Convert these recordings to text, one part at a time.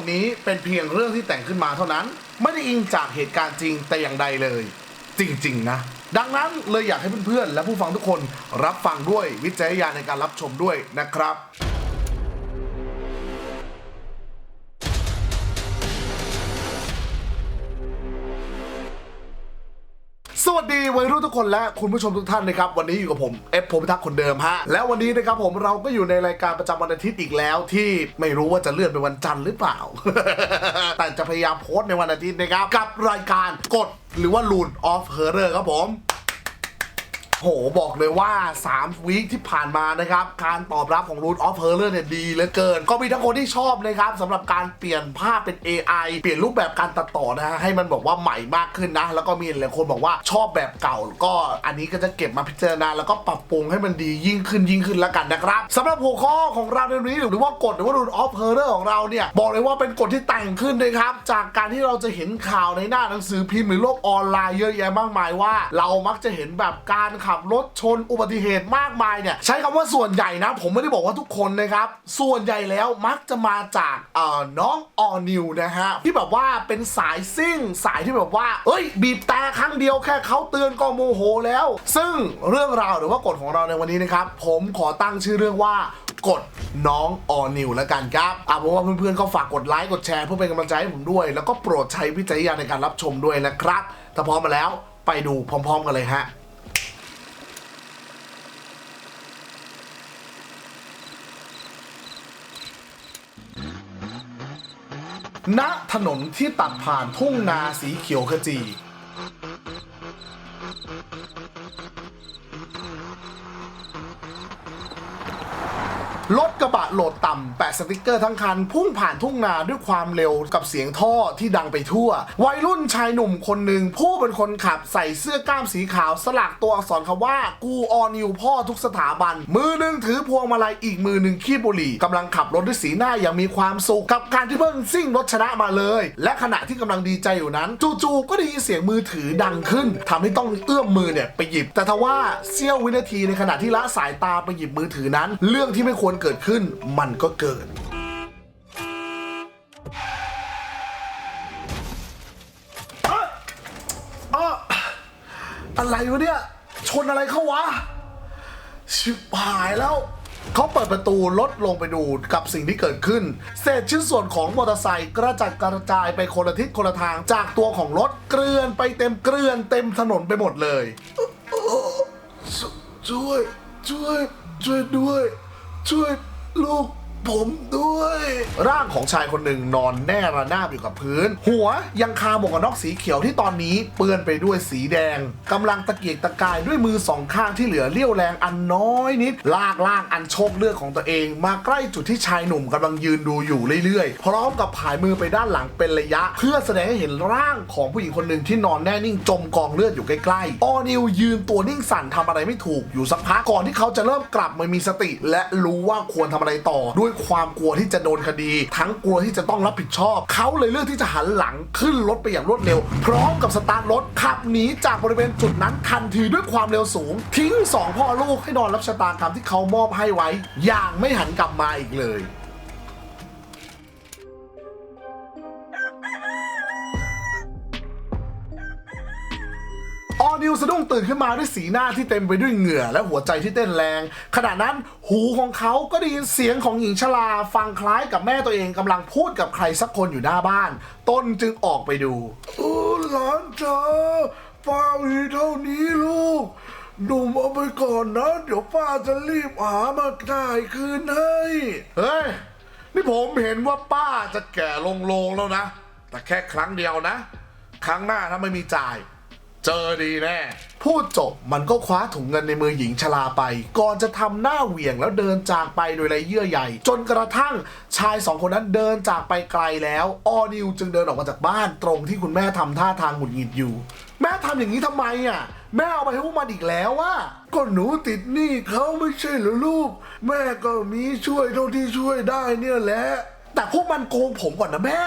ดนี้เป็นเพียงเรื่องที่แต่งขึ้นมาเท่านั้น ไม่ได้อิงจากเหตุการณ์จริงแต่อย่างใดเลย จริง ๆ นะ ดังนั้นเลยอยากให้เพื่อนๆและผู้ฟังทุกคนรับฟังด้วยวิจัยญาณในการรับชมด้วยนะครับ สวัสดีวัยรุ่นทุกคนและคุณผู้ชมทุกท่านนะครับวันนี้อยู่กับผมเอฟผมทักคนเดิมฮะแล้ววันนี้นะครับผมเราก็อยู่ในรายการประจำวันอาทิตย์อีกแล้ว ที่ไม่รู้ว่าจะเลื่อนเป็นวันจันทร์หรือเปล่า แต่จะพยายามโพสต์ในวันอาทิตย์นะครับกับรายการกดหรือว่า Rune of Horror ครับผม โหบอกเลยว่า 3 วีคที่ผ่านมานะครับ การตอบรับของ Root of Horror เนี่ยดีเหลือเกิน ก็มีทั้งคนที่ชอบนะครับสำหรับการเปลี่ยนภาพเป็น AI เปลี่ยนรูปแบบการตัดต่อนะฮะให้มันบอกว่าใหม่มากขึ้นนะ แล้วก็มีหลายคนบอกว่าชอบแบบเก่า ก็อันนี้ก็จะเก็บมาพิจารณา แล้วก็ปรับปรุงให้มันดียิ่งขึ้นยิ่งขึ้นแล้วกันนะครับสำหรับหัวข้อของเราในวันนี้หรือว่ากฎหรือว่า Root of Horror ของเราเนี่ยบอกเลยว่าเป็นกฎที่แต่งขึ้นนะครับจากการที่เราจะเห็นข่าวในหน้าหนังสือพิมพ์หรือโลกออนไลน์เยอะแยะมากมายว่า เรามักจะเห็นแบบการขับรถชนอุบัติเหตุมากมายเนี่ยใช้คำว่าส่วนใหญ่นะ ผมไม่ได้บอกว่าทุกคนนะครับ ส่วนใหญ่แล้วมักจะมาจากเอ่อน้องออนิวนะฮะที่แบบว่าเป็นสายซิ่งสายที่แบบว่าเอ้ย บีบแต่ครั้งเดียวแค่เขาเตือนก็โมโหแล้ว ซึ่งเรื่องราวหรือว่ากฎของเราในวันนี้นะครับ ผมขอตั้งชื่อเรื่องว่ากดน้องออนิวแล้วกันครับอะผมว่าเพื่อนๆก็ฝากกดไลค์กดแชร์เพื่อเป็นกำลังใจให้ผมด้วย แล้วก็โปรดใช้วิจารณาในการรับชมด้วยนะครับ ถ้าพร้อมมาแล้วไปดูพร้อม ๆ กันเลยฮะ ณถนนที่ตัดผ่านทุ่งนาสีเขียวขจี รถกระบะโหลดต่ำแปะสติกเกอร์ทั้งคัน พุ่งผ่านทุ่งนาด้วยความเร็วกับเสียงท่อที่ดังไปทั่ว วัยรุ่นชายหนุ่มคนหนึ่งผู้เป็นคนขับใส่เสื้อกล้ามสีขาว สลักตัวอักษรคำว่ากูออนิวพ่อทุกสถาบัน มือหนึ่งถือพวงมาลัยอีกมือหนึ่งขี้บุหรี่กำลังขับรถด้วยสีหน้าอย่างมีความสุขกับการที่เพิ่งซิ่งรถชนะมาเลย และขณะที่กำลังดีใจอยู่นั้น จู่ๆก็ได้ยินเสียงมือถือดังขึ้นทำให้ต้องเอื้อมมือเนี่ยไปหยิบ แต่ทว่าเสี้ยววินาทีในขณะที่ละสายตาไปหยิบมือถือนั้น เรื่องที่ไม่ควรเกิดขึ้นมันก็เกิดอะอะไรวะเนี่ย ชนอะไรเข้าวะ ชิบหายแล้ว เขาเปิดประตูรถลงไปดูกับสิ่งที่เกิดขึ้น เศษชิ้นส่วนของมอเตอร์ไซค์กระจัดกระจายไปคนละทิศคนละทางจากตัวของรถเกลื่อนไปเต็มเกลื่อนเต็มถนนไปหมดเลย ช่วย ช่วย ช่วยด้วย ช่วยลูก ผมด้วย ร่างของชายคนหนึ่งนอนแน่ระนาบอยู่กับพื้น หัวยังคาหมวกกันน็อกสีเขียวที่ตอนนี้เปื้อนไปด้วยสีแดงกำลังตะเกียกตะกายด้วยมือสองข้างที่เหลือเลี้ยวแรงอันน้อยนิด ลากล่างอันโชคเลือดของตัวเอง มาใกล้จุดที่ชายหนุ่มกำลังยืนดูอยู่เรื่อยๆ พร้อมกับผายมือไปด้านหลังเป็นระยะ เพื่อแสดงให้เห็นร่างของผู้หญิงคนหนึ่งที่นอนแน่นิ่งจมกองเลือดอยู่ใกล้ๆออนิวยืนตัวนิ่งสั่นทำอะไรไม่ถูกอยู่สักพักก่อนที่เขาจะเริ่มกลับมามีสติ และรู้ว่าควรทำอะไรต่อด้วยความกลัวที่จะโดนคดี ทั้งกลัวที่จะต้องรับผิดชอบ เขาเลยเลือกที่จะหันหลังขึ้นรถไปอย่างรวดเร็ว พร้อมกับสตาร์ทรถขับหนีจากบริเวณจุดนั้นทันทีด้วยความเร็วสูง ทิ้งสองพ่อลูกให้นอนรับชะตากรรมที่เขามอบให้ไว้ อย่างไม่หันกลับมาอีกเลย นิวสะดุ้งตื่นขึ้นมาด้วยสีหน้าที่เต็มไปด้วยเหงื่อและหัวใจที่เต้นแรง ขณะนั้นหูของเขาก็ได้ยินเสียงของหญิงชราฟังคล้ายกับแม่ตัวเองกำลังพูดกับใครสักคนอยู่หน้าบ้าน ต้นจึงออกไปดูโอ้หลานจ๋าป้ามีเท่านี้ลูกหนุ่มเอาไปก่อนนะ เดี๋ยวป้าจะรีบหามาจ่ายคืนให้เฮ้ยนี่ผมเห็นว่าป้าจะแก่ลงลงๆแล้วนะ แต่แค่ครั้งเดียวนะ ครั้งหน้าถ้าไม่มีจ่าย เจอดีแน่ พูดจบมันก็คว้าถุงเงินในมือหญิงชราไป ก่อนจะทำหน้าเหวี่ยงแล้วเดินจากไปโดยไรเยื่อใหญ่ จนกระทั่งชายสองคนนั้นเดินจากไปไกลแล้วออนิวจึงเดินออกมาจากบ้านตรงที่คุณแม่ทำท่าทางหงุดหงิดอยู่ แม่ทำอย่างนี้ทำไมอะ แม่เอาไปให้พวกมันอีกแล้วว่าก็หนูติดหนี้เขาไม่ใช่เหรอลูก แม่ก็มีช่วยเท่าที่ช่วยได้เนี่ยแหละ แต่พวกมันโกงผมก่อนนะแม่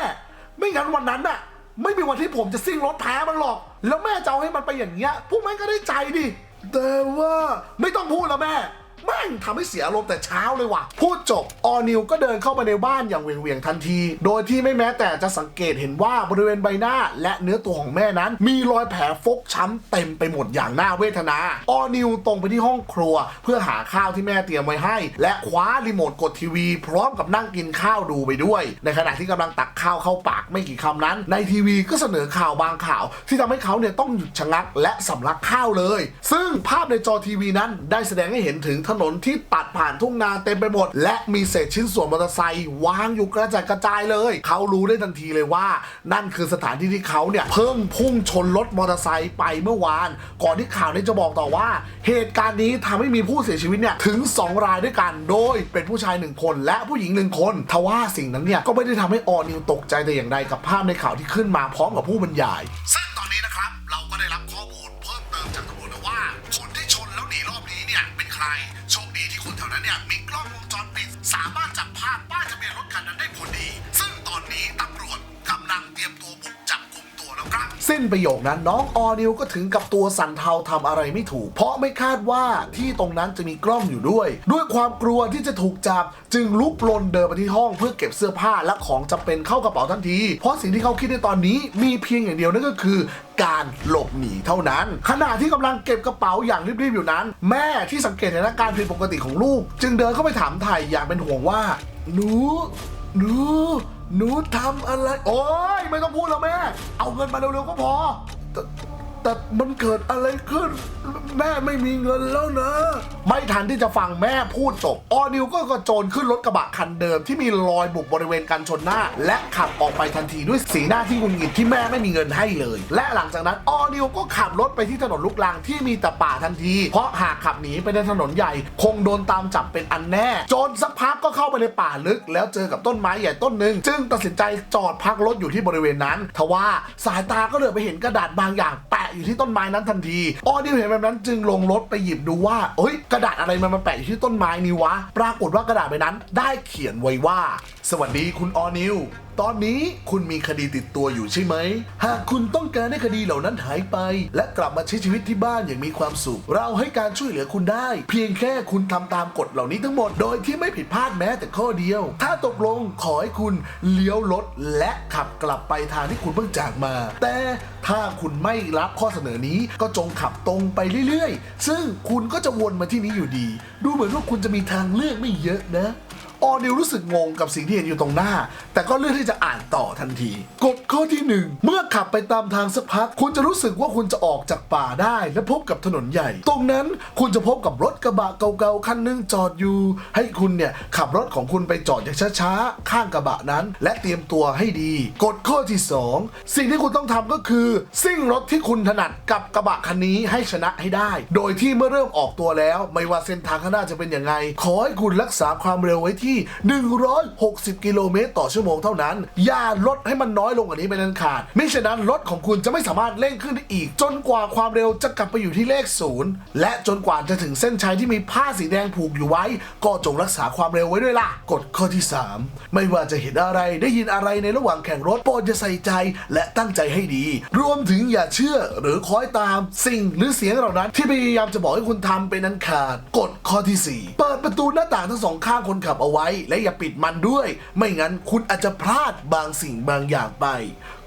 ไม่งั้นวันนั้นน่ะ ไม่มีวันที่ผมจะซิ่งรถแพ้มันหรอก แล้วแม่จะเอาให้มันไปอย่างเงี้ยพวกมันก็ได้ใจดิแต่ว่าไม่ต้องพูดแล้วแม่ แม่งทำให้เสียอารมณ์แต่เช้าเลยว่ะ พูดจบออนิวก็เดินเข้ามาในบ้านอย่างเวียงๆทันที โดยที่ไม่แม้แต่จะสังเกตเห็นว่าบริเวณใบหน้า และเนื้อตัวของแม่นั้น มีรอยแผลฟกช้ำเต็มไปหมดอย่างน่าเวทนาออนิวตรงไปที่ห้องครัว เพื่อหาข้าวที่แม่เตรียมไว้ให้ และคว้ารีโมทกดทีวี พร้อมกับนั่งกินข้าวดูไปด้วย ในขณะที่กำลังตักข้าวเข้าปากไม่กี่คำนั้น ในทีวีก็เสนอข่าวบางข่าว ที่ทำให้เขาเนี่ยต้องหยุดชะงักและสำลักข้าวเลย ซึ่งภาพในจอทีวีนั้นได้แสดงให้เห็นถึงถนนที่ตัดผ่านทุ่งนาเต็มไปหมด และมีเศษชิ้นส่วนมอเตอร์ไซค์วางอยู่กระจายกระจายเลย เขารู้ได้ทันทีเลยว่า นั่นคือสถานที่ที่เขาเนี่ยเพิ่งพุ่งชนรถมอเตอร์ไซค์ไปเมื่อวาน ก่อนที่ข่าวนี้จะบอกต่อว่า เหตุการณ์นี้ทำให้มีผู้เสียชีวิตเนี่ยถึง 2 รายด้วยกันโดยเป็นผู้ชายหนึ่งคนและผู้หญิงหนึ่งคนทว่าสิ่งนั้นเนี่ยก็ไม่ได้ทำให้ออนิวตกใจแต่อย่างใดกับภาพในข่าวที่ขึ้นมาพร้อมกับผู้บรรยายซึ่งตอนนี้นะครับเราก็ได้รับข้อมูล ร โชคดีที่คนแถวนั้นเนี่ยมีกล้องวงจรปิด สามารถจับภาพป้ายทะเบียนรถคันนั้นได้พอดี ซึ่งตอนนี้ตำรวจกำลังเตรียมตัวบุกจับ สิ้นประโยคนั้นน้องออนิวก็ถึงกับตัวสั่นเทาทำอะไรไม่ถูก เพราะไม่คาดว่าที่ตรงนั้นจะมีกล้องอยู่ด้วย ด้วยความกลัวที่จะถูกจับ จึงลุกลนเดินไปที่ห้องเพื่อเก็บเสื้อผ้าและของจำเป็นเข้ากระเป๋าทันที เพราะสิ่งที่เขาคิดในตอนนี้มีเพียงอย่างเดียวนั่นก็คือการหลบหนีเท่านั้น ขณะที่กำลังเก็บกระเป๋าอย่างรีบๆอยู่นั้น แม่ที่สังเกตเห็นอาการผิดปกติของลูก จึงเดินเข้าไปถามไถ่อย่างเป็นห่วงว่าหนูหนู หนูทำอะไร โอ้ยไม่ต้องพูดแล้วแม่ เอาเงินมาเร็วๆก็พอ แต่มันเกิดอะไรขึ้น แม่ไม่มีเงินแล้วนะ ไม่ทันที่จะฟังแม่พูดจบออนิวก็กระโจนขึ้นรถกระบะคันเดิมที่มีรอยบุบบริเวณกันชนหน้า และขับออกไปทันทีด้วยสีหน้าที่หงุดหงิดที่แม่ไม่มีเงินให้เลย และหลังจากนั้นออนิวก็ขับรถไปที่ถนนลูกรังที่มีแต่ป่าทันที เพราะหากขับหนีไปในถนนใหญ่ คงโดนตามจับเป็นอันแน่ จนสักพักก็เข้าไปในป่าลึก แล้วเจอกับต้นไม้ใหญ่ต้นหนึ่งจึงตัดสินใจจอดพักรถอยู่ที่บริเวณนั้น ทว่าสายตาก็เหลือไปเห็นกระดาษบางอย่างแปะอยู่ที่ต้นไม้นั้นทันทีออนิวเห็นแบบนั้นจึงลงรถไปหยิบดูว่าเอ้ยกระดาษอะไรมันมาแปะอยู่ที่ต้นไม้นี่วะ ปรากฏว่ากระดาษใบนั้น ได้เขียนไว้ว่า สวัสดีคุณออนิว ตอนนี้คุณมีคดีติดตัวอยู่ใช่ไหม หากคุณต้องการให้คดีเหล่านั้นหายไป และกลับมาใช้ชีวิตที่บ้านอย่างมีความสุข เราให้การช่วยเหลือคุณได้ เพียงแค่คุณทำตามกฎเหล่านี้ทั้งหมดโดยที่ไม่ผิดพลาดแม้แต่ข้อเดียว ถ้าตกลงขอให้คุณเลี้ยวรถและขับกลับไปทางที่คุณเพิ่งจากมา แต่ถ้าคุณไม่รับข้อเสนอนี้ก็จงขับตรงไปเรื่อยๆ ซึ่งคุณก็จะวนมาที่นี้อยู่ดี ดูเหมือนว่าคุณจะมีทางเลือกไม่เยอะนะ ออนิวรู้สึกงงกับสิ่งที่เห็นอยู่ตรงหน้า แต่ก็เลือกที่จะอ่านต่อทันที กฎข้อที่หนึ่งเมื่อขับไปตามทางสักพัก คุณจะรู้สึกว่าคุณจะออกจากป่าได้ และพบกับถนนใหญ่ ตรงนั้นคุณจะพบกับรถกระบะเก่าๆคันหนึงจอดอยู่ ให้คุณเนี่ยขับรถของคุณไปจอดอย่างช้าๆข้างกระบะนั้น และเตรียมตัวให้ดี กฎข้อที่สองสิ่งที่คุณต้องทำก็คือซิ่งรถที่คุณถนัดกับกระบะคันนี้ให้ชนะให้ได้ โดยที่เมื่อเริ่มออกตัวแล้ว ไม่ว่าเส้นทางข้างหน้าจะเป็นยังไงขอให้คุณรักษาความเร็วไว้ที่160 กิโลเมตรต่อชั่วโมงเท่านั้น อย่าลดให้มันน้อยลงกว่านี้เป็นอันขาดไม่ฉะนั้นรถของคุณจะไม่สามารถเร่งขึ้นได้อีก จนกว่าความเร็วจะกลับไปอยู่ที่เลขศูนย์และจนกว่าจะถึงเส้นชัยที่มีผ้าสีแดงผูกอยู่ไว้ ก็จงรักษาความเร็วไว้ด้วยล่ะกฎข้อที่ 3 ไม่ว่าจะเห็นอะไรได้ยินอะไรในระหว่างแข่งรถโปรดจะใส่ใจและตั้งใจให้ดี รวมถึงอย่าเชื่อหรือคอยตามสิ่งหรือเสียงเหล่านั้น ที่พยายามจะบอกให้คุณทำเป็นอันขาดกฎข้อที่ 4 เปิดประตูหน้าต่างทั้งสองข้างคนขับเอาไว้ว้และอย่าปิดมันด้วย ไม่งั้นคุณอาจจะพลาดบางสิ่งบางอย่างไป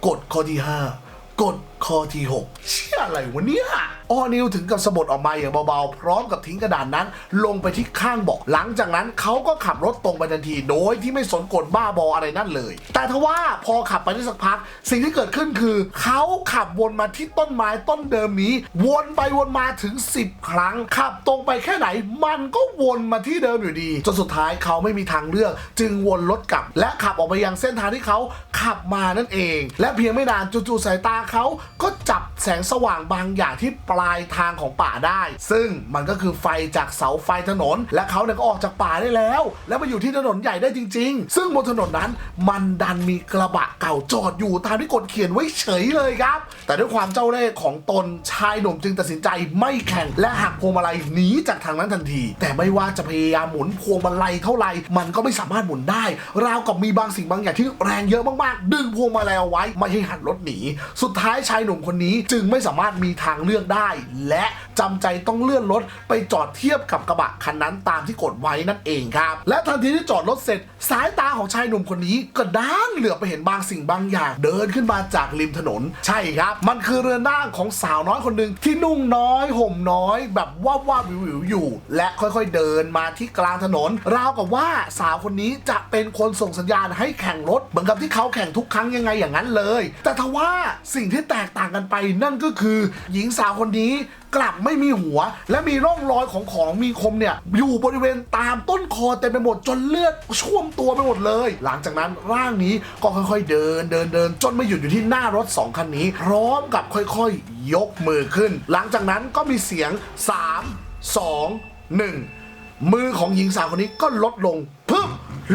กฎข้อที่ 5 กฎข้อที่ 6 เชื่ออะไรวะเนี่ยออนิวถึงกับสะบดออกมาอย่างเบาๆ พร้อมกับทิ้งกระดานนั้น ลงไปที่ข้างเบาะหลังจากนั้นเขาก็ขับรถตรงไปทันที โดยที่ไม่สนกฎบ้าบออะไรนั่นเลย แต่ทว่าพอขับไปได้สักพัก สิ่งที่เกิดขึ้นคือ เขาขับวนมาที่ต้นไม้ต้นเดิมนี้ วนไปวนมาถึง 10 ครั้ง ขับตรงไปแค่ไหน มันก็วนมาที่เดิมอยู่ดีจนสุดท้ายเขาไม่มีทางเลือก จึงวนรถกลับ และขับออกไปยังเส้นทางที่เขาขับมานั่นเอง และเพียงไม่นานจู่ๆสายตาเขาก็จับ แสงสว่างบางอย่างที่ปลายทางของป่าได้ ซึ่งมันก็คือไฟจากเสาไฟถนน และเขาเนี่ยก็ออกจากป่าได้แล้ว แล้วมาอยู่ที่ถนนใหญ่ได้จริง ๆ ซึ่งบนถนนนั้นมันดันมีกระบะเก่าจอดอยู่ตามที่กฎเขียนไว้เฉยเลยครับ แต่ด้วยความเจ้าเล่ห์ของตนชายหนุ่มจึงตัดสินใจไม่แข่งและหักพวงมาลัยหนีจากทางนั้นทันที แต่ไม่ว่าจะพยายามหมุนพวงมาลัยเท่าไหร่มันก็ไม่สามารถหมุนได้ ราวกับมีบางสิ่งบางอย่างที่แรงเยอะมากๆ ดึงพวงมาลัยเอาไว้ไม่ให้หันรถหนี สุดท้ายชายหนุ่มหนุ่มคนนี้จึงไม่สามารถมีทางเลือกได้ และจำใจต้องเลื่อนรถไปจอดเทียบกับกระบะคันนั้นตามที่กดไว้นั่นเองครับ และทันทีที่จอดรถเสร็จ สายตาของชายหนุ่มคนนี้ก็ด้านเหลือไปเห็นบางสิ่งบางอย่าง เดินขึ้นมาจากริมถนน ใช่ครับ มันคือเรือนร่างของสาวน้อยคนหนึ่งที่นุ่งน้อยห่มน้อย แบบว่าว่าบวิวอยู่ และค่อยๆเดินมาที่กลางถนน ราวกับว่าสาวคนนี้จะเป็นคนส่งสัญญาณให้แข่งรถ เหมือนกับที่เขาแข่งทุกครั้งยังไงอย่างนั้นเลย แต่ทว่าสิ่งที่แตกต่างกันไปนั่นก็คือหญิงสาวคนนี้กลับไม่มีหัว และมีร่องรอยของของมีคมเนี่ยอยู่บริเวณตามต้นคอเต็มไปหมดจนเลือดช่วมตัวไปหมดเลย หลังจากนั้นร่างนี้ก็ค่อยๆเดินเดินเดินจนมาหยุดอยู่ที่หน้ารถสองคันนี้ พร้อมกับค่อยๆ ยกมือขึ้น หลังจากนั้นก็มีเสียง 3 2 1 มือของหญิงสาวคนนี้ก็ลดลงปึ๊บ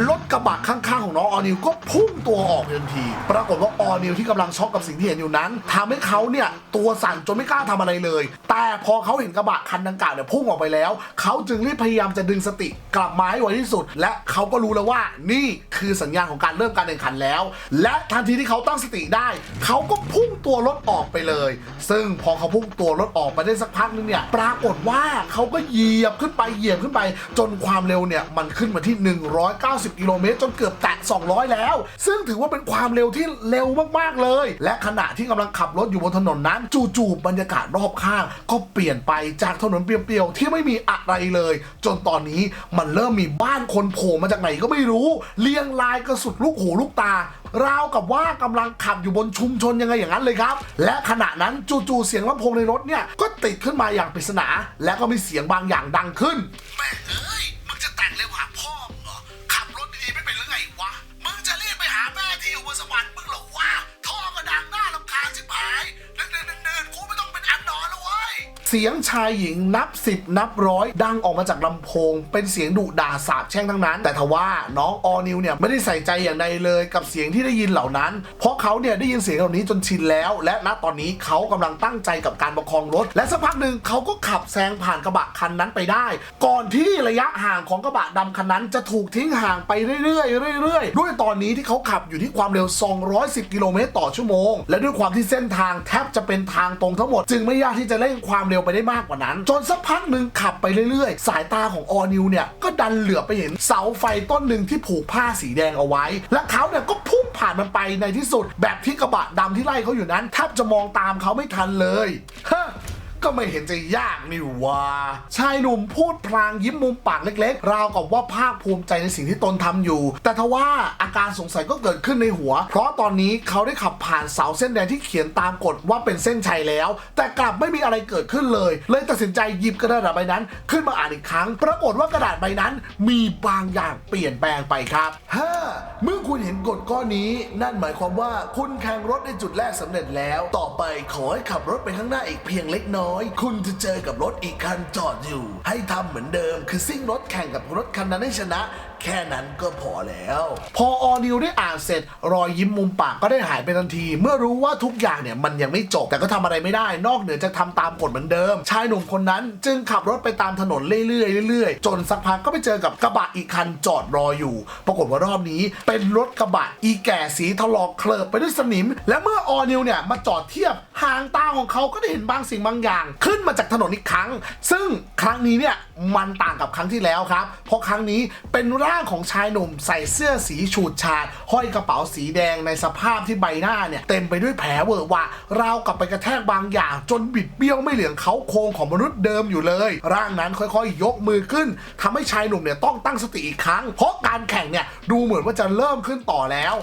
รถกระบะข้างๆของน้องออนิวก็พุ่งตัวออกทันที ปรากฏว่าออนิวที่กำลังช็อกกับสิ่งที่เห็นอยู่นั้นทำให้เขาเนี่ยตัวสั่นจนไม่กล้าทำอะไรเลย แต่พอเขาเห็นกระบะคันดังกล่าวเนี่ยพุ่งออกไปแล้ว เขาจึงรีบพยายามจะดึงสติกลับมาให้ไวที่สุด และเขาก็รู้แล้วว่านี่คือสัญญาณของการเริ่มการแข่งขันแล้ว และทันทีที่เขาตั้งสติได้ เขาก็พุ่งตัวรถออกไปเลย ซึ่งพอเขาพุ่งตัวรถออกไปได้สักพักนึงเนี่ยปรากฏว่าเขาก็เหยียบขึ้นไปเหยียบขึ้นไป จนความเร็วเนี่ยมันขึ้นมาที่ 190กิโลเมตรจนเกือบแตะ 200 แล้ว ซึ่งถือว่าเป็นความเร็วที่เร็วมากๆเลย และขณะที่กำลังขับรถอยู่บนถนนนั้น จู่ๆบรรยากาศรอบข้าง ก็เปลี่ยนไปจากถนนเปรียวๆ ที่ไม่มีอะไรเลย จนตอนนี้มันเริ่มมีบ้านคนโผล่มาจากไหนก็ไม่รู้ เรียงรายกระสุดลูกหูลูกตาราวกับว่ากำลังขับอยู่บนชุมชนยังไงอย่างนั้นเลยครับ และขณะนั้นจู่ๆเสียงลำโพงในรถเนี่ย ก็ติดขึ้นมาอย่างปริศนา และก็มีเสียงบางอย่างดังขึ้นแม่เอ้ย มึงจะแต่งเร็วหาพ่อ ม่ที่อ เสียงชายหญิงนับสิบนับร้อยดังออกมาจากลำโพง เป็นเสียงดุด่าสาบแช่งทั้งนั้น แต่ทว่าน้องออนิวเนี่ยไม่ได้ใส่ใจอย่างใดเลยกับเสียงที่ได้ยินเหล่านั้น เพราะเขาเนี่ยได้ยินเสียงเหล่านี้จนชินแล้ว และณตอนนี้เขากำลังตั้งใจกับการประคองรถ และสักพักหนึ่งเขาก็ขับแซงผ่านกระบะคันนั้นไปได้ ก่อนที่ระยะห่างของกระบะดำคันนั้นจะถูกทิ้งห่างไปเรื่อยๆเรื่อยๆ ด้วยตอนนี้ที่เขาขับอยู่ที่ความเร็ว 210 กิโลเมตรต่อชั่วโมง และด้วยความที่เส้นทางแทบจะเป็นทางตรงทั้งหมด จึงไม่ยากที่จะเร่งความเร็วไปได้มากกว่านั้น จนสักพักหนึ่งขับไปเรื่อยๆ สายตาของออนิวเนี่ย ก็ดันเหลือไปเห็นเสาไฟต้นหนึ่งที่ผูกผ้าสีแดงเอาไว้ และเขาเนี่ยก็พุ่งผ่านมันไปในที่สุด แบบที่กระบะดำที่ไล่เขาอยู่นั้นแทบจะมองตามเขาไม่ทันเลยฮะ ก็ไม่เห็นจะยากนี่ว่าชายหนุ่มพูดพลางยิ้มมุมปากเล็กๆ ราวกับว่าภาคภูมิใจในสิ่งที่ตนทำอยู่ แต่ทว่าอาการสงสัยก็เกิดขึ้นในหัว เพราะตอนนี้เขาได้ขับผ่านเสาเส้นแดงที่เขียนตามกฎว่าเป็นเส้นชัยแล้ว แต่กลับไม่มีอะไรเกิดขึ้นเลย เลยตัดสินใจหยิบกระดาษใบนั้น ขึ้นมาอ่านอีกครั้ง ปรากฏว่ากระดาษใบนั้น มีบางอย่างเปลี่ยนแปลงไปครับฮ่าเมื่อคุณเห็นกฎข้อนนี้ นั่นหมายความว่าคุณแข่งรถในจุดแรกสำเร็จแล้ว ต่อไปขอให้ขับรถไปข้างหน้าอีกเพียงเล็กน้อยคุณจะเจอกับรถอีกคันจอดอยู่ ให้ทำเหมือนเดิม คือซิ่งรถแข่งกับรถคันนั้นให้ชนะ แค่นั้นก็พอแล้ว พอออนิวได้อ่านเสร็จ รอยยิ้มมุมปากก็ได้หายไปทันที เมื่อรู้ว่าทุกอย่างเนี่ยมันยังไม่จบแต่ก็ทำอะไรไม่ได้ นอกเหนือจากทำตามกฎเหมือนเดิม ชายหนุ่มคนนั้นจึงขับรถไปตามถนนเรื่อยๆเรื่อยๆ จนสักพักก็ไปเจอกับกระบะอีกคันจอดรออยู่ ปรากฏว่ารอบนี้เป็นรถกระบะอีแก่สีถลอกเคลิบไปด้วยสนิม และเมื่อออนิวเนี่ยมาจอดเทียบหางตาของเขาก็ได้เห็นบางสิ่งบางอย่าง ขึ้นมาจากถนนอีกครั้ง ซึ่งครั้งนี้เนี่ยมันต่างกับครั้งที่แล้วครับ เพราะครั้งนี้เป็นร่างของชายหนุ่มใส่เสื้อสีฉูดฉาด ห้อยกระเป๋าสีแดงในสภาพที่ใบหน้าเนี่ย เต็มไปด้วยแผลเวอะหวะราวกับไปกระแทกบางอย่างจนบิดเบี้ยวไม่เหลืองเขาโครงของมนุษย์เดิมอยู่เลย ร่างนั้นค่อยๆ ยกมือขึ้นทำให้ชายหนุ่มเนี่ยต้องตั้งสติอีกครั้ง เพราะการแข่งเนี่ยดูเหมือนว่าจะเริ่มขึ้นต่อแล้ว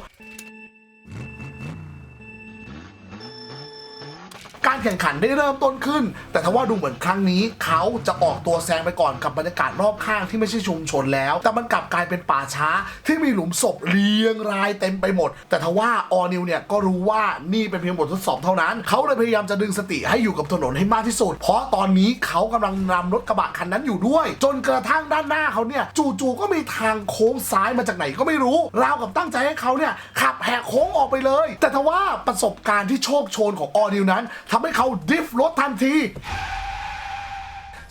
การแข่งขันได้เริ่มต้นขึ้น แต่ทว่าดูเหมือนครั้งนี้ เขาจะออกตัวแซงไปก่อนกับบรรยากาศรอบข้างที่ไม่ใช่ชุมชนแล้ว แต่มันกลับกลายเป็นป่าช้าที่มีหลุมศพเรียงรายเต็มไปหมด แต่ทว่าออนิวเนี่ยก็รู้ว่านี่เป็นเพียงบททดสอบเท่านั้น เขาเลยพยายามจะดึงสติให้อยู่กับถนนให้มากที่สุด เพราะตอนนี้เขากำลังนำรถกระบะคันนั้นอยู่ด้วย จนกระทั่งด้านหน้าเขาเนี่ยจู่ๆก็มีทางโค้งซ้ายมาจากไหนก็ไม่รู้ราวกับตั้งใจให้เขาเนี่ยขับแหกโค้งออกไปเลย แต่ทว่าประสบการณ์ที่โชคโชนของออนิวนั้นทำให้เขาดริฟต์รถทันที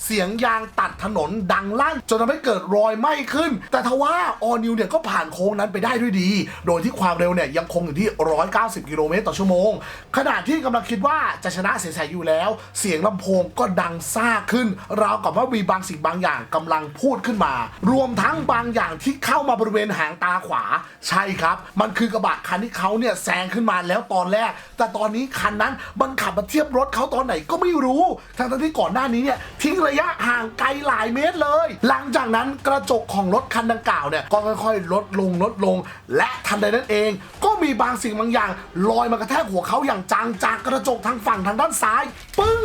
เสียงยางตัดถนนดังลั่น จนทำให้เกิดรอยไหม้ขึ้น แต่ทว่าออนิวเนี่ยก็ผ่านโค้งนั้นไปได้ด้วยดี โดยที่ความเร็วเนี่ยยังคงอยู่ที่ 190 กิโลเมตรต่อชั่วโมง ขณะที่กำลังคิดว่าจะชนะเสียสายอยู่แล้ว เสียงลำโพงก็ดังซ่าขึ้น ราวกับว่ามีบางสิ่งบางอย่างกำลังพูดขึ้นมา รวมทั้งบางอย่างที่เข้ามาบริเวณหางตาขวา ใช่ครับ มันคือกระบะคันที่เขาเนี่ยแซงขึ้นมาแล้วตอนแรก แต่ตอนนี้คันนั้นมันขับมาเทียบรถเขาตอนไหนก็ไม่รู้ ทั้งที่ก่อนหน้านี้เนี่ยทิ้งระยะห่างไกลหลายเมตรเลย หลังจากนั้นกระจกของรถคันดังกล่าวเนี่ยก็ค่อยๆ ลดลงลดลง และทันใดนั้นเอง ก็มีบางสิ่งบางอย่าง ลอยมากระแทกหัวเขาอย่างจังจากกระจกทางฝั่งทางด้านซ้าย ปึ้ง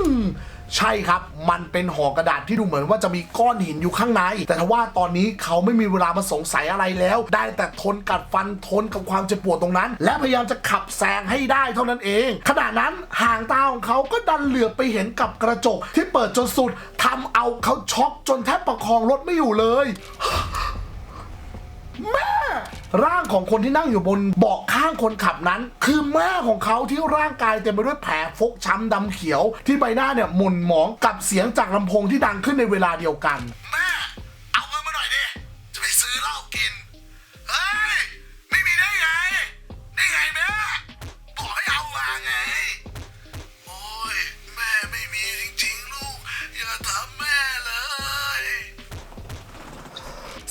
ใช่ครับ มันเป็นห่อกระดาษที่ดูเหมือนว่าจะมีก้อนหินอยู่ข้างใน แต่ทว่าตอนนี้เขาไม่มีเวลามาสงสัยอะไรแล้ว ได้แต่ทนกัดฟันทนกับความเจ็บปวดตรงนั้น และพยายามจะขับแซงให้ได้เท่านั้นเอง ขณะนั้นห่างตาของเขาก็ดันเหลือบไปเห็นกับกระจกที่เปิดจนสุดทำเอาเขาช็อกจนแทบประคองรถไม่อยู่เลยแม่ ร่างของคนที่นั่งอยู่บนเบาะข้างคนขับนั้น คือแม่ของเขาที่ร่างกายเต็มไปด้วยแผลฟกช้ำดำเขียว ที่ใบหน้าเนี่ยหม่นหมองกับเสียงจากลำโพงที่ดังขึ้นในเวลาเดียวกัน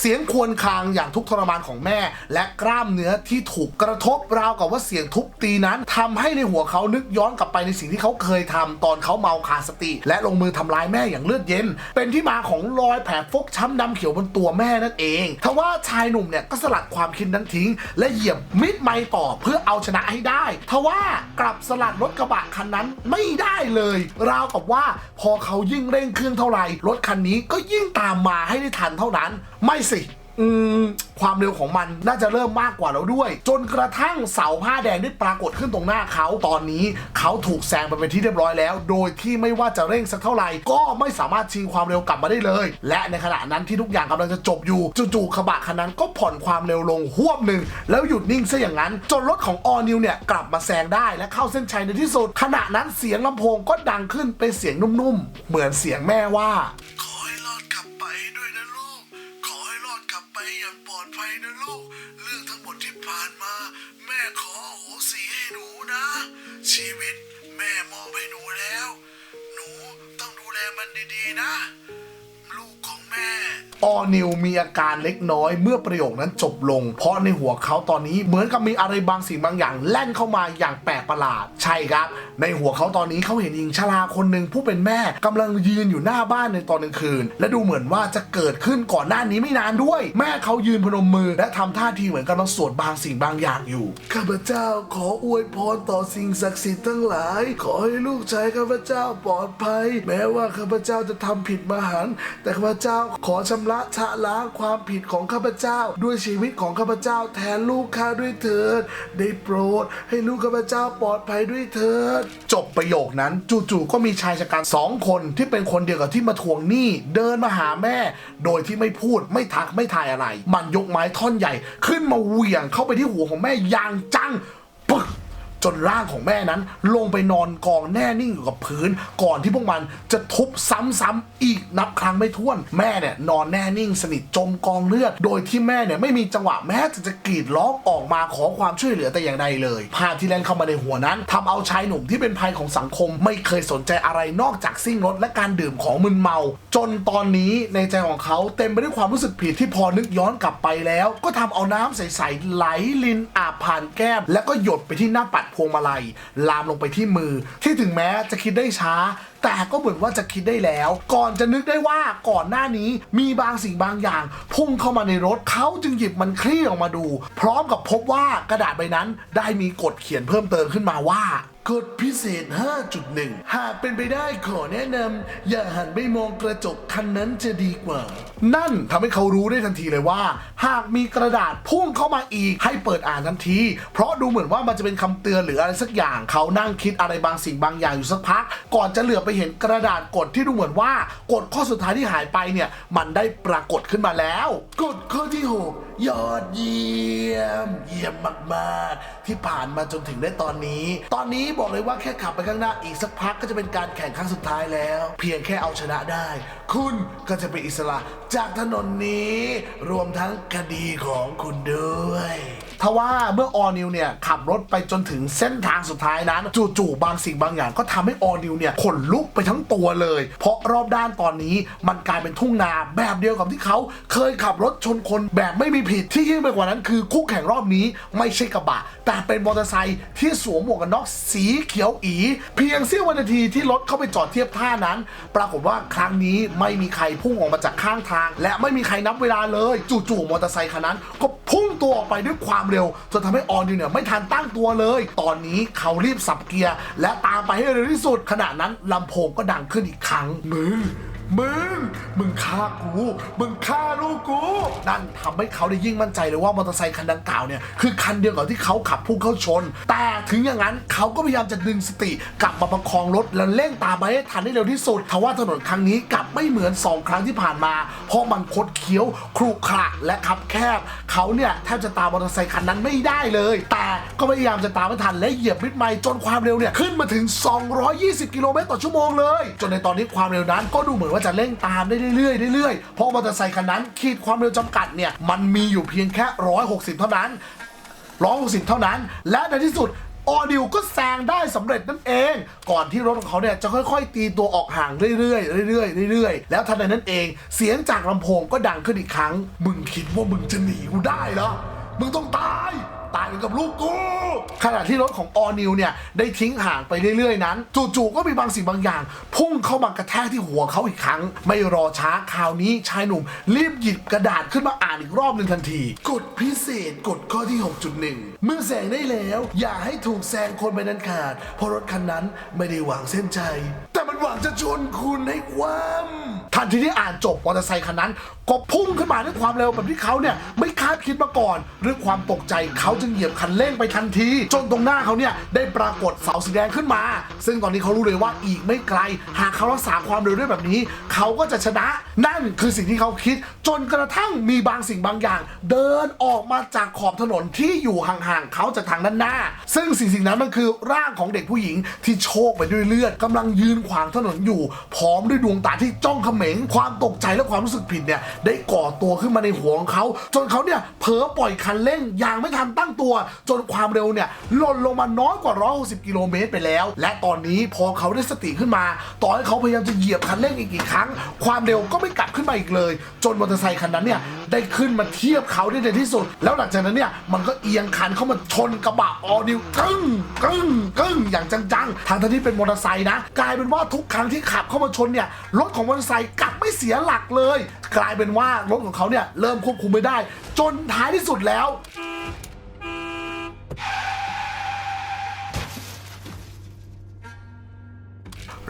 เสียงควญคางอย่างทุกทรมานของแม่ และกล้ามเนื้อที่ถูกกระทบราวกับว่าเสียงทุบตีนั้นทำให้ในหัวเขานึกย้อนกลับไปในสิ่งที่เขาเคยทำตอนเขาเมาขาดสติ และลงมือทำร้ายแม่อย่างเลือดเย็น เป็นที่มาของรอยแผลฟกช้ำดำเขียวบนตัวแม่นั่นเองทว่าชายหนุ่มเนี่ยก็สลัดความคิดนั้นทิ้ง และเหยียบมิดไมค์ต่อเพื่อเอาชนะให้ได้ทว่ากลับสลัดรถกระบะคันนั้นไม่ได้เลย ราวกับว่าพอเขายิ่งเร่งเครื่องเท่าไหร่รถคันนี้ก็ยิ่งตามมาให้ได้ทันเท่านั้น ไม่สิ อืม ความเร็วของมันน่าจะเริ่มมากกว่าแล้วด้วย จนกระทั่งเสาผ้าแดงได้ปรากฏขึ้นตรงหน้าเขาตอนนี้เขาถูกแซงไปเป็นที่เรียบร้อยแล้ว โดยที่ไม่ว่าจะเร่งสักเท่าไหร่ก็ไม่สามารถชิงความเร็วกลับมาได้เลย และในขณะนั้นที่ทุกอย่างกำลังจะจบอยู่จู่ๆขบะคันนั้นก็ผ่อนความเร็วลงหวบหนึ่งแล้วหยุดนิ่งซะอย่างนั้น จนรถของออนิวเนี่ยกลับมาแซงได้และเข้าเส้นชัยในที่สุดขณะนั้นเสียงลำโพงก็ดังขึ้นเป็นเสียงนุ่มๆเหมือนเสียงแม่ว่า ภัยนะลูก เรื่องทั้งหมดที่ผ่านมา แม่ขอโหสีให้หนูนะ ชีวิตแม่มอบให้หนูแล้ว หนูต้องดูแลมันดีๆนะ ลูกของ ออนิวมีอาการเล็กน้อยเมื่อประโยคนั้นจบลง เพราะในหัวเขาตอนนี้เหมือนกับมีอะไรบางสิ่งบางอย่างแล่นเข้ามาอย่างแปลกประหลาด ใช่ครับ ในหัวเขาตอนนี้เขาเห็นหญิงชราคนหนึ่งผู้เป็นแม่กำลังยืนอยู่หน้าบ้านในตอนกลางคืน และดูเหมือนว่าจะเกิดขึ้นก่อนหน้านี้ไม่นานด้วย แม่เขายืนพนมมือ และทำท่าทีเหมือนกำลังสวดบางสิ่งบางอย่างอยู่ข้าพเจ้าขออวยพรต่อสิ่งศักดิ์สิทธิ์ทั้งหลาย ขอให้ลูกชายข้าพเจ้าปลอดภัย แม้ว่าข้าพเจ้าจะทำผิดมหันแต่ข้าพเจ้าขอชำระชะล้างความผิดของข้าพเจ้า ด้วยชีวิตของข้าพเจ้าแทนลูกข้าด้วยเถิด ได้โปรดให้ลูกข้าพเจ้าปลอดภัยด้วยเถิด จบประโยคนั้นจู่ๆก็มีชายชะกันสองคนที่เป็นคนเดียวกับที่มาทวงหนี้เดินมาหาแม่ โดยที่ไม่พูดไม่ทักไม่ทายอะไร มันยกไม้ท่อนใหญ่ ขึ้นมาเหวี่ยงเข้าไปที่หัวของแม่อย่างจัง จนร่างของแม่นั้น ลงไปนอนกองแน่นิ่งอยู่กับพื้น ก่อนที่พวกมันจะทุบซ้ำๆอีกนับครั้งไม่ถ้วน แม่เนี่ยนอนแน่นิ่งสนิทจมกองเลือด โดยที่แม่เนี่ยไม่มีจังหวะแม้แต่จะกรีดร้องออกมาขอความช่วยเหลือแต่อย่างใดเลยภาพที่แล่นเข้ามาในหัวนั้นทำเอาชายหนุ่มที่เป็นภัยของสังคม ไม่เคยสนใจอะไรนอกจากซิ่งรถและการดื่มของมึนเมา จนตอนนี้ในใจของเขาเต็มไปด้วยความรู้สึกผิดที่พอนึกย้อนกลับไปแล้ว ก็ทำเอาน้ำใสๆไหลลินอาบผ่านแก้มแล้วก็หยดไปที่หน้าปัดพวงมาลัย ลามลงไปที่มือ ที่ถึงแม้จะคิดได้ช้า แต่ก็เหมือนว่าจะคิดได้แล้ว ก่อนจะนึกได้ว่าก่อนหน้านี้มีบางสิ่งบางอย่าง พุ่งเข้ามาในรถเขาจึงหยิบมันคลี่ออกมาดู พร้อมกับพบว่ากระดาษใบนั้นได้มีกฎเขียนเพิ่มเติมขึ้นมาว่ากฎพิเศษ 5.1 หากเป็นไปได้ขอแนะนำอย่าหันไปมองกระจกคันนั้นจะดีกว่า นั่นทำให้เขารู้ได้ทันทีเลยว่า หากมีกระดาษพุ่งเข้ามาอีกให้เปิดอ่านทันที เพราะดูเหมือนว่ามันจะเป็นคำเตือนหรืออะไรสักอย่างเขานั่งคิดอะไรบางสิ่งบางอย่างอยู่สักพัก ก่อนจะเหลือไปเห็นกระดาษกฎที่ดูเหมือนว่ากฎข้อสุดท้ายที่หายไปเนี่ยมันได้ปรากฏขึ้นมาแล้วกฎข้อที่6ยอดเยี่ยม เยี่ยมมากๆ ที่ผ่านมาจนถึงได้ตอนนี้ ตอนนี้บอกเลยว่าแค่ขับไปข้างหน้าอีกสักพักก็จะเป็นการแข่งครั้งสุดท้ายแล้ว เพียงแค่เอาชนะได้ คุณก็จะเป็นอิสระจากถนนนี้รวมทั้งคดีของคุณด้วย ทว่าเมื่อออนิวเนี่ยขับรถไปจนถึงเส้นทางสุดท้ายนั้นจู่ๆบางสิ่งบางอย่างก็ทำให้ออนิวเนี่ยขนลุกไปทั้งตัวเลย เพราะรอบด้านตอนนี้มันกลายเป็นทุ่งนาแบบเดียวกับที่เขาเคยขับรถชนคนแบบไม่มีผิดที่ยิ่งไปกว่านั้นคือคู่แข่งรอบนี้ไม่ใช่กระบะ แต่เป็นมอเตอร์ไซค์ที่สวมหมวกกันน็อกสีเขียวอี เพียงเสี้ยววินาทีที่รถเข้าไปจอดเทียบท่านั้น ปรากฏว่าครั้งนี้ไม่มีใครพุ่งออกมาจากข้างทาง และไม่มีใครนับเวลาเลย จู่ๆมอเตอร์ไซค์คันนั้นก็พุ่งตัวออกไปด้วยความเร็ว จนทำให้ออนดิวเนี่ยไม่ทันตั้งตัวเลย ตอนนี้เขารีบสับเกียร์ และตามไปให้เร็วที่สุดขณะนั้นลำโพงก็ดังขึ้นอีกครั้งมือ มึง มึงฆ่ากู มึงฆ่าลูกกู นั่นทำให้เขาได้ยิ่งมั่นใจเลยว่ามอเตอร์ไซค์คันดังกล่าวเนี่ยคือคันเดียวกับที่เขาขับพุ่งเข้าชน แต่ถึงอย่างนั้นเขาก็พยายามจะดึงสติกลับมาประคองรถแล้วเร่งตามไปให้ทันให้เร็วที่สุดทว่าถนนครั้งนี้กลับไม่เหมือนสองครั้งที่ผ่านมา เพราะมันคดเคี้ยวครุขระและคับแคบ เขาเนี่ยแทบจะตามมอเตอร์ไซค์คันนั้นไม่ได้เลย แต่ก็พยายามจะตามไม่ทันและเหยียบมิดไมล์จนความเร็วเนี่ยขึ้นมาถึง 220 กิโลเมตรต่อชั่วโมงเลย จนในตอนนี้ความเร็วนั้นก็ดูเหมือนว่าจะเร่งตามได้เรื่อยๆเรื่อยๆเพราะมอเตอร์ไซค์คันนั้นขีดความเร็วจำกัดเนี่ยมันมีอยู่เพียงแค่ 160 เท่านั้น 160 เท่านั้น และในที่สุดออดิวก็แซงได้สำเร็จนั่นเอง ก่อนที่รถของเขาเนี่ยจะค่อยๆ ตีตัวออกห่างเรื่อยๆเรื่อยๆเรื่อยๆ แล้วทันใดนั้นเอง เสียงจากลำโพงก็ดังขึ้นอีกครั้ง มึงคิดว่ามึงจะหนีกูได้เหรอ มึงต้องตาย ตายไปกับลูกกู ขณะที่รถของออนิวเนี่ยได้ทิ้งห่างไปเรื่อยๆนั้น จู่ๆก็มีบางสิ่งบางอย่าง พุ่งเข้ามากระแทกที่หัวเขาอีกครั้ง ไม่รอช้าคราวนี้ชายหนุ่ม รีบหยิบกระดาษขึ้นมาอ่านอีกรอบหนึ่งทันที กฎพิเศษกฎข้อที่ 6.1 เมื่อแซงได้แล้ว อย่าให้ถูกแซงคนไปนั้นขาด เพราะรถคันนั้นไม่ได้หวังเส้นใจ แต่มันหวังจะชนคุณให้คว่ำทันทีที่อ่านจบมอเตอร์ไซค์คันนั้น ก็พุ่งขึ้นมาด้วยความเร็วแบบที่เขาเนี่ยไม่คาดคิดมาก่อนด้วยความตกใจเขาจึงเหยียบคันเร่งไปทันที จนตรงหน้าเขาเนี่ยได้ปรากฏเสาสีแดงขึ้นมา ซึ่งตอนนี้เขารู้เลยว่าอีกไม่ไกล หากเขารักษาความเร็วด้วยแบบนี้ เขาก็จะชนะ นั่นคือสิ่งที่เขาคิด จนกระทั่งมีบางสิ่งบางอย่าง เดินออกมาจากขอบถนนที่อยู่ห่างๆเขาจากทางด้านหน้า ซึ่งสิ่งสิ่งนั้นมันคือร่างของเด็กผู้หญิงที่โชกไปด้วยเลือดกำลังยืนขวางถนนอยู่ พร้อมด้วยดวงตาที่จ้องเขม็งความตกใจและความรู้สึกผิดเนี่ยได้ก่อตัวขึ้นมาในหัวของเขา จนเขาเนี่ยเผลอปล่อยคันเร่งอย่างไม่ทันตั้งตัวจนความเร็วเนี่ยหล่นลงมาน้อยกว่า 160 กิโลเมตรไปแล้ว และตอนนี้พอเขาได้สติขึ้นมา ต่อให้เขาพยายามจะเหยียบคันเร่งอีกกี่ครั้ง ความเร็วก็ไม่กลับขึ้นมาอีกเลย จนมอเตอร์ไซค์คันนั้นเนี่ยได้ขึ้นมาเทียบเขาได้ในที่สุด แล้วหลังจากนั้นเนี่ยมันก็เอียงคันเข้ามาชนกระบะออดิวกึ้งกึ้งกึ้งอย่างจังๆทางที่เป็นมอเตอร์ไซค์นะ กลายเป็นว่าทุกครั้งที่ขับเข้ามาชนเนี่ยรถของมอเตอร์ไซค์กลับไม่เสียหลักเลย กลายเป็นว่ารถของเขาเนี่ยเริ่มควบคุมไม่ได้ จนท้ายที่สุดแล้ว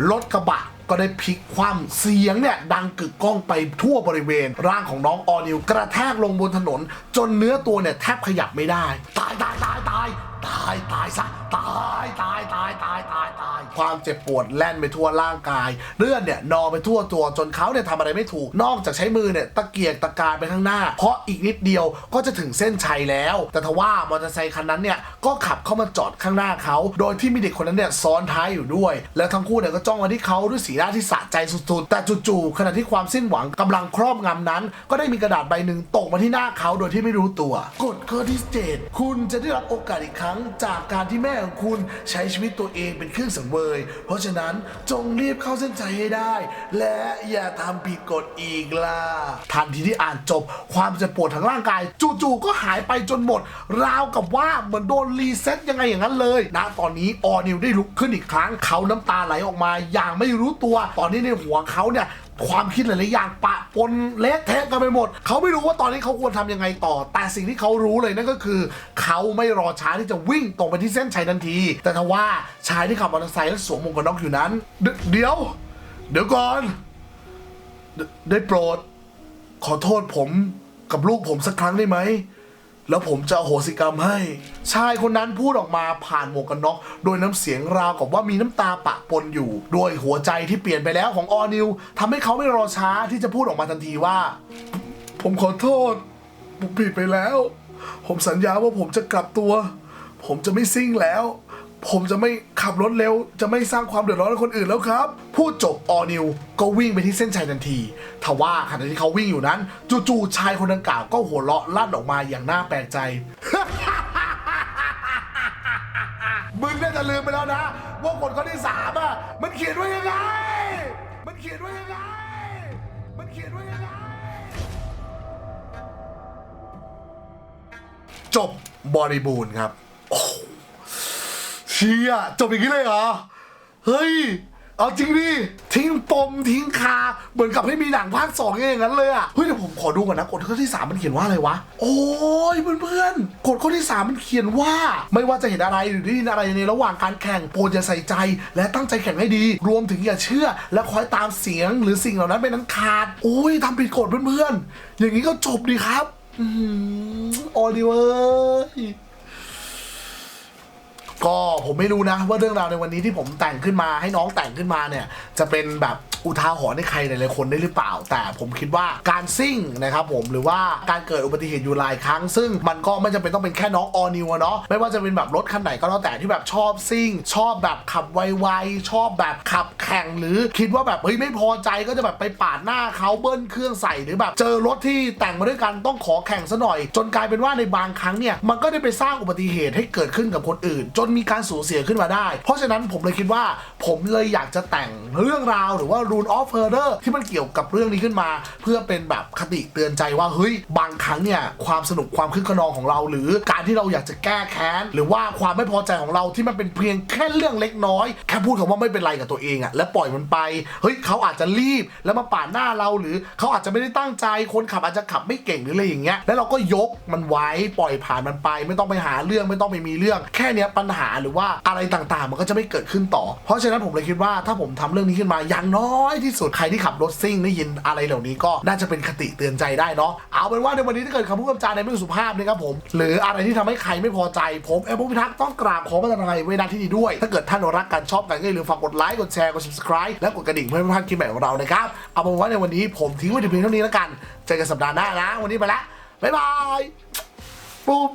รถกระบะก็ได้พลิกคว่ำเสียงเนี่ย ดังกึกก้องไปทั่วบริเวณ ร่างของน้องออนิวกระแทกลงบนถนน จนเนื้อตัวเนี่ย แทบขยับไม่ได้ ตายตายตายตายตายตายซะตายตายตายตายตายตาย ความเจ็บปวดแล่นไปทั่วร่างกาย เลือดเนี่ยนองไปทั่วตัวจนเขาเนี่ยทำอะไรไม่ถูก นอกจากใช้มือเนี่ยตะเกียกตะการไปข้างหน้า เพราะอีกนิดเดียวก็จะถึงเส้นชัยแล้ว แต่ทว่ามอเตอร์ไซคันนั้นเนี่ยก็ขับเข้ามาจอดข้างหน้าเขา โดยที่มีเด็กคนนั้นเนี่ยซ้อนท้ายอยู่ด้วย แล้วทั้งคู่เนี่ยก็จ้องมาที่เขาด้วยสีหน้าที่สะใจสุดๆ แต่จู่ๆขณะที่ความสิ้นหวังกำลังครอบงำนั้น ก็ได้มีกระดาษใบหนึ่งตกมาที่หน้าเขาโดยที่ไม่รู้ตัว กฎข้อที่เจ็ดคุณจะได้รับโอกาสอีกครั้ง จากการที่แม่ของคุณใช้ชีวิตตัวเองเป็นเครื่องสังเวยเพราะฉะนั้นจงรีบเข้าเส้นชัยให้ได้ และอย่าทำผิดกฎอีกล่ะทันทีที่อ่านจบ ความเจ็บปวดทางร่างกาย จู่ๆก็หายไปจนหมด ราวกับว่าเหมือนโดนรีเซ็ตยังไงอย่างนั้นเลยนะตอนนี้ออนิวได้ลุกขึ้นอีกครั้งเขาน้ำตาไหลออกมาอย่างไม่รู้ตัว ตอนนี้ในหัวเขาเนี่ย ความคิดหลายๆอย่างปะปนเละเทะกันไปหมด เขาไม่รู้ว่าตอนนี้เขาควรทำยังไงต่อ แต่สิ่งที่เขารู้เลยนั่นก็คือ เขาไม่รอช้าที่จะวิ่งตรงไปที่เส้นชัยทันที แต่ทว่าชายที่ขับมอเตอร์ไซค์และสวมหมวกกันน็อกอยู่นั้น เดี๋ยว เดี๋ยวก่อน ไดได้โปรด ขอโทษผมกับลูกผมสักครั้งได้ไหม แล้วผมจะอโหสิกรรมให้ ชายคนนั้นพูดออกมาผ่านหมวกกันน็อกโดยน้ำเสียงราวกับว่ามีน้ำตาปะปนอยู่ด้วยหัวใจที่เปลี่ยนไปแล้วของออนิวทำให้เขาไม่รอช้าที่จะพูดออกมาทันทีว่า ผมขอโทษ ผมผิดไปแล้ว ผมสัญญาว่าผมจะกลับตัว ผมจะไม่ซิ่งแล้ว ผมจะไม่ขับรถเร็ว จะไม่สร้างความเดือดร้อนให้คนอื่นแล้วครับ พูดจบออนิวก็วิ่งไปที่เส้นชัยทันที ทว่าขณะที่เขาวิ่งอยู่นั้น จู่ๆชายคนดังกล่าวก็หัวเราะลั่นออกมาอย่างน่าแปลกใจ มึงน่าจะลืมไปแล้วนะ ว่ากฎข้อที่สามอะ มันเขียนว่ายังไง มันเขียนว่ายังไง มันเขียนว่ายังไง จบบริบูรณ์ครับ โอ้โหเชี่ยจบอย่างนี้เลยเหรอ เฮ้ย เอาจริงดิ ทิ้งปมทิ้งคา เหมือนกับให้มีหนังภาคสองอย่างนั้นเลยอะเฮ้ยเดี๋ยวผมขอดูก่อนนะกฎข้อที่สามมันเขียนว่าอะไรวะ โอ้ยเพื่อนๆกฎข้อที่สามมันเขียนว่า ไม่ว่าจะเห็นอะไรหรือได้ยินอะไรในระหว่างการแข่งโปรดอย่าใส่ใจ และตั้งใจแข่งให้ดี รวมถึงอย่าเชื่อ และคอยตามเสียงหรือสิ่งเหล่านั้นเป็นนั้นขาด โอ้ยทำผิดกฎเพื่อนๆอย่างนี้ก็จบดีครับอืมออดีเว้ย ก็ผมไม่รู้นะ ว่าเรื่องราวในวันนี้ที่ผมแต่งขึ้นมาให้น้องแต่งขึ้นมาเนี่ย จะเป็นแบบอุทาหรณ์ให้ใครหลายๆคนได้หรือเปล่า แต่ผมคิดว่าการซิ่งนะครับผมหรือว่าการเกิดอุบัติเหตุอยู่หลายครั้ง ซึ่งมันก็ไม่จำเป็นต้องเป็นแค่น้องออนิวเนาะไม่ว่าจะเป็นแบบรถคันไหนก็แล้วแต่ที่แบบชอบซิ่ง ชอบแบบขับไวๆชอบแบบขับแข่งหรือคิดว่าแบบเฮ้ยไม่พอใจก็จะแบบไปปาดหน้าเขาเบิ้ลเครื่องใส่หรือแบบเจอรถที่แต่งมาด้วยกันต้องขอแข่งซะหน่อย จนกลายเป็นว่าในบางครั้งเนี่ยมันก็ได้ไปสร้างอุบัติเหตุให้เกิดขึ้นกับคนอื่น จนมีการสูญเสียขึ้นมาได้ เพราะฉะนั้นผมเลยคิดว่าผมเลยอยากจะแต่งเรื่องราวหรือว่า rule of further ที่มันเกี่ยวกับเรื่องนี้ขึ้นมา เพื่อเป็นแบบคติเตือนใจว่าเฮ้ยบางครั้งเนี่ยความสนุกความคึกขนองของเรา หรือการที่เราอยากจะแก้แค้น หรือว่าความไม่พอใจของเราที่มันเป็นเพียงแค่เรื่องเล็กน้อย แค่พูดคำว่าไม่เป็นไรกับตัวเองอะแล้วปล่อยมันไปเฮ้ยเขาอาจจะรีบแล้วมาปาดหน้าเราหรือเขาอาจจะไม่ได้ตั้งใจคนขับอาจจะขับไม่เก่งหรืออะไรอย่างเงี้ยแล้วเราก็ยกมันไว้ปล่อยผ่านมันไป ไม่ต้องไปหาเรื่องไม่ต้องไปมีเรื่อง แค่เนี้ยปัญหาหรือว่าอะไรต่างๆ มันก็จะไม่เกิดขึ้นต่อ เพราะฉะนั้นผมเลยคิดว่าถ้าผมทำเรื่องนี้ขึ้นมาอย่างน้อยที่สุดใครที่ขับรถซิ่งได้ยินอะไรเหล่านี้ก็น่าจะเป็นคติเตือนใจได้เนาะเอาเป็นว่าในวันนี้ถ้าเกิดคำพูดคำจาในไม่สุภาพนะครับผมหรืออะไรที่ทำให้ใครไม่พอใจ ผมเอฟพิทักษ์ต้องกราบขอประทานอภัยไว้ณที่นี้ด้วย ถ้าเกิดท่านรักกันชอบกันก็อย่าลืมฝากกดไลค์กดแชร์กด subscribe และกดกระดิ่งเพื่อไม่พลาดคลิปใหม่ของเรานะครับเอาเป็นว่าในวันนี้ผมทิ้งไว้เพียงเท่านี้แล้วกันเจอกันสัปดาห์หน้านะวันนี้ไปละบ๊ายบายปุ๊บ